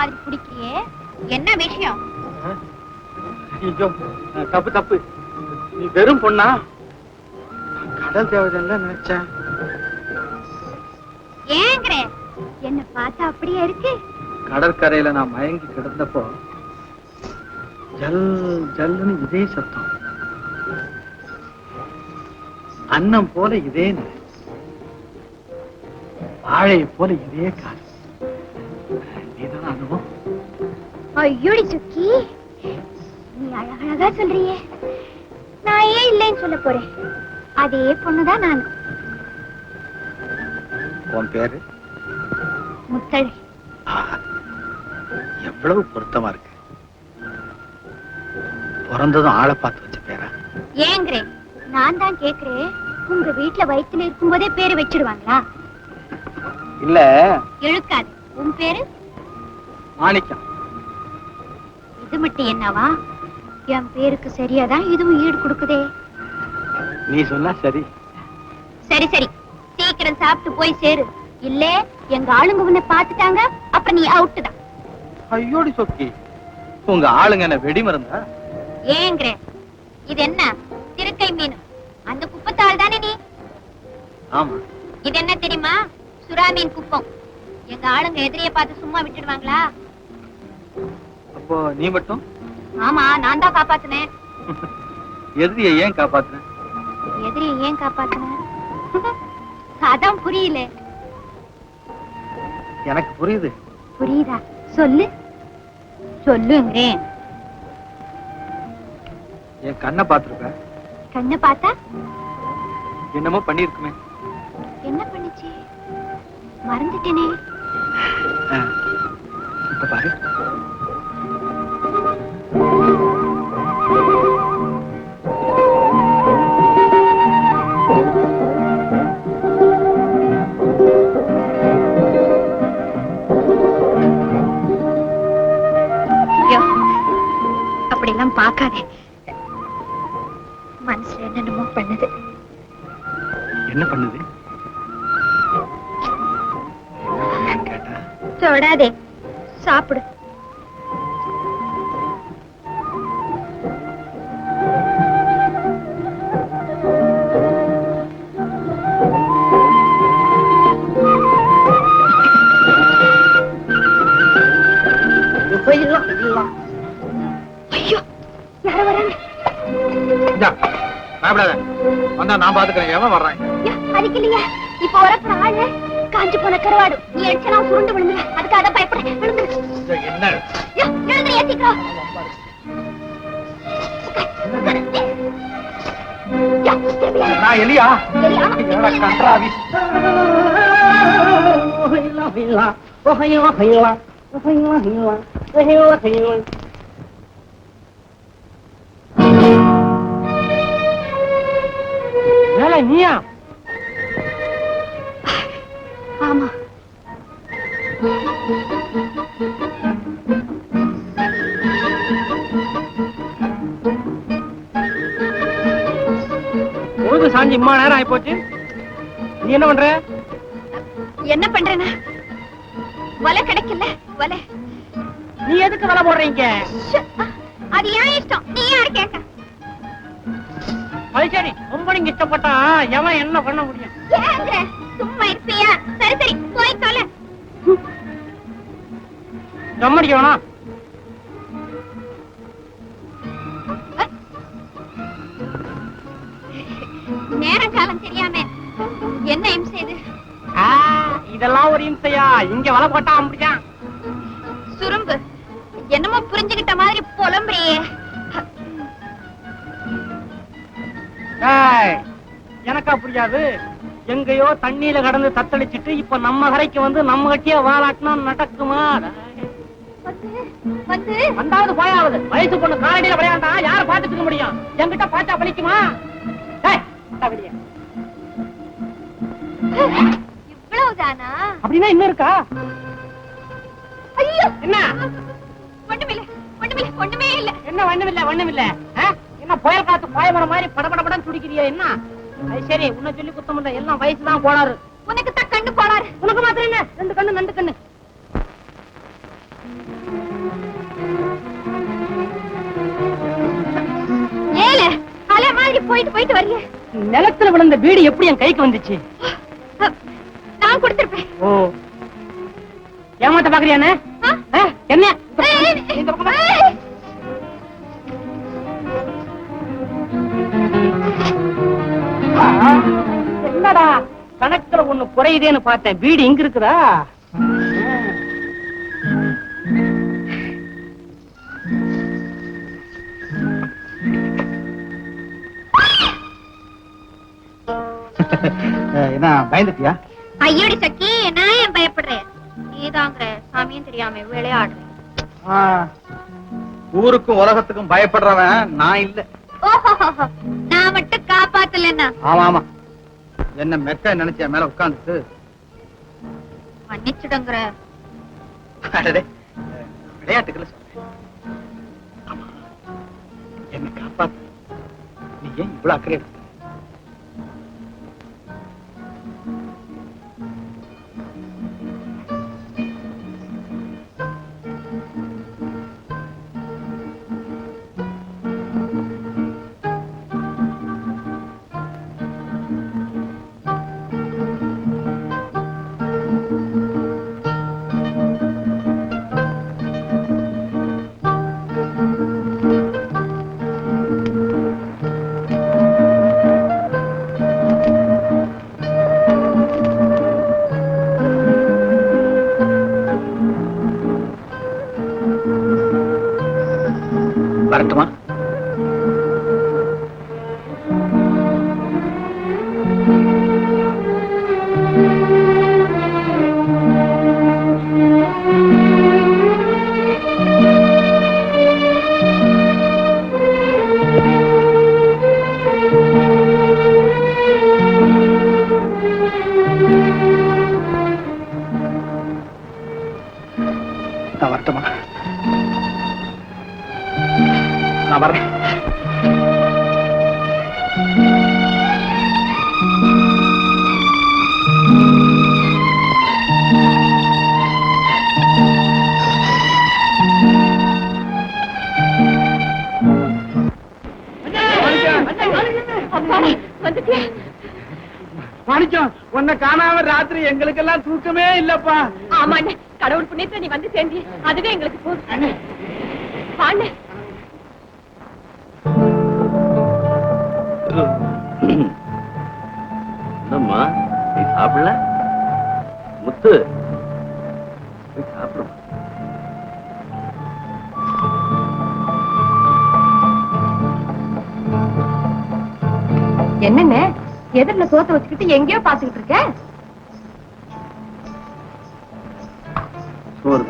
மாதிரி பிடிக்கிறியே? என்ன விஷயம்? ஐயோ தப்பு தப்பு. நீ வெறும் பொண்ணா? கடல் தேவதைன்னு நினைச்சேன். ஏங்கிற? என்ன பார்த்தா அப்படியே இருக்கு. கடற்கரையில நான் மயங்கி கிடந்தப்போ ஜல் ஜல்லுன்னு இதே சத்தம். அன்னம் போல இதே வாழை போல இதே கால். அனுபவம் ஐயோடி சுக்கி. நீ அழகழகா சொல்றியே. நான் ஏன் இல்லைன்னு சொல்ல போறேன்? அதே பொண்ணுதான் நான் உன் பேரு? முத்தழி. எவ்வளவு பொருத்தமா இருக்கு. பிறந்ததும் ஆளை பார்த்து வச்ச பேரா? ஏங்கிறேன் நான் தான் கேக்குறேன். உங்க வீட்டுல வயித்துல இருக்கும்போதே பேரு வச்சிடுவாங்களா இல்ல. இழுக்காது உன் பேரு? மாணிக்கம் இது மட்டும் என்னவா? என் பேருக்கு சரியாதான் இதுவும் ஈடு கொடுக்குதே. நீ சொன்னா சரி. சரி சரி. சீக்கிரம் சாப்பிட்டு போய் சேரு. இல்ல எங்க ஆளுங்க உன்னை பாத்துட்டாங்க அப்ப நீ அவுட்டு தான். ஐயோடி சொக்கி. உங்க ஆளுங்க என்ன வெடி மருந்தா? ஏங்கிற. இது என்ன? திருக்கை மீன். அந்த குப்பத்தாள் தானே நீ? ஆமா. இது என்ன தெரியுமா? சுறா மீன் குப்பம். எங்க ஆளுங்க எதிரிய பார்த்து சும்மா விட்டுடுவாங்களா? அப்போ நீ மட்டும்? ஆமா நான் தான் காப்பாத்துனேன். எதிரிய ஏன் காப்பாத்துன? எதிரிய ஏன் காப்பாத்துனேன் அதான் புரியல. எனக்கு புரியுது. புரியுதா? சொல்லு. சொல்லுங்கிறேன். என் கண்ணை பார்த்திருப்ப? கண்ணை பார்த்தா? என்னமோ பண்ணிருக்குமே என்ன பண்ணுச்சு? மறந்துட்டேனே. இப்ப பாரு. அப்படியெல்லாம் பார்க்காதே. மனசுல என்னென்னமோ பண்ணுது. என்ன பண்ணுது? தொடாதே. சாப்பிடு. பயப்படாத. வந்தா நான் பாத்துக்கிறேன். எவன் வர்றான்? ஐயா, அடிக்கலையா. இப்ப வரப்புற ஆளு காஞ்சு போன கருவாடு. நீ அடிச்சா நான் சுருண்டு விழுந்துற அதுக்காக தான் பயப்படுறேன் என்ன? ஏத்திக்கிறோம் எலியா? கன்றாவி? ஏல நீயா? ஆமா. பொழுது சாஞ்சி இம்மா நேரம் ஆயிப்போச்சு. நீ என்ன பண்ற? என்ன பண்றேன்னா? வலை கிடைக்கல வலை. நீ எதுக்கு வலை போடுறீங்க? அது ஏன் இஷ்டம்? நீ யாரு கேட்க அது சரி ரொம்ப நீங்க இஷ்டப்பட்டா எவன் என்ன பண்ண முடியும்? சரி சரி போய் தொலை. கம்மடிக்க வேணாம் நேரம் காலம் தெரியாம என்ன இம்சை இது? இதெல்லாம் ஒரு இம்சையா? இங்க வலை போட்டா அப்படிதான் சுரும்பு. என்னமோ புரிஞ்சுகிட்ட மாதிரி புலம்புறியே. எனக்கா புரியாது? எங்கேயோ தண்ணியில கடந்து தத்தளிச்சிட்டு இப்ப நம்ம கரைக்கு வந்து நம்ம கட்டிய வாலாட்டினா நடக்குமா? வந்து வந்து வந்தாவது போயாவது. வயசு பொண்ணு காலடியில விளையாண்டா யார பாத்துட்டு இருக்க முடியும்? என்கிட்ட பாத்தா வெளிய. இவ்வளவுதானா? அப்படின்னா இன்னும் இருக்கா? ஐயோ! என்ன? ஒண்ணுமில்ல ஒண்ணுமில்ல ஒண்ணுமே இல்ல. என்ன வண்ணமில்ல? ஆ? என்ன புயல் காத்து பாயமரம் மாதிரி படபடபடன்னு துடிக்கிறியா என்ன? அது சரி உன்னை சொல்லி குத்தம் பண்ற எல்லாம் வயசு தான் போனாரு உனக்கு தான் கண்ணு போனாரு உனக்கு மாத்திரம் என்ன? ரெண்டு கண்ணு ரெண்டு கண்ணு. ஏல அலை மாதிரி போயிட்டு போயிட்டு வரீங்க நிலத்துல விழுந்த வீடு எப்படி என் கைக்கு வந்துச்சு? நான் கொடுத்திருப்பேன். ஓ. ஏமாத்த பாக்குறியானே என்ன? குறையுதேன்னு பார்த்தேன். வீடு இங்க இருக்குதா? என்ன பயந்துட்டியா? ஐயோடி சக்கி நான் ஏன் பயப்படுறேன் நீதாங்கிற சாமியும் தெரியாம விளையாடுறேன் ஊருக்கும் உலகத்துக்கும் பயப்படுறவன் நான் இல்ல. ஓஹோ நான் மட்டும் காப்பாத்தலன்னா? ஆமா ஆமா. என்ன மெக்க நினைச்ச மேல உட்கார்ந்துட்டு? மன்னிச்சுடுங்கிற. விளையாட்டுக்குள்ள சொல்றேன். என்னை காப்பாத்து. நீ ஏன் இவ்வளவு அக்கறை எடுத்த? ராத்திரி எங்களுக்கெல்லாம் தூக்கமே இல்லப்பா. ஆமா கடவுள் புண்ணியத்துல நீ வந்து சேர்ந்தி அதுவே எங்களுக்கு போதும். வாண்ணே என்னம்மா நீ சாப்பிடல? முத்து சாப்பிடுமா என்னண்ணே எதிரில சோத்த வச்சுக்கிட்டு எங்கேயோ பாத்துக்கிட்டு இருக்க? சோறு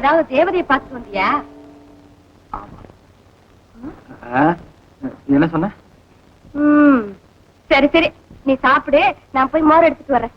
ஏதாவது தேவதையை பார்த்து வந்தியா? என்ன சொன்ன? சரி சரி. நீ சாப்பிடு. நான் போய் மோர் எடுத்துட்டு வரேன்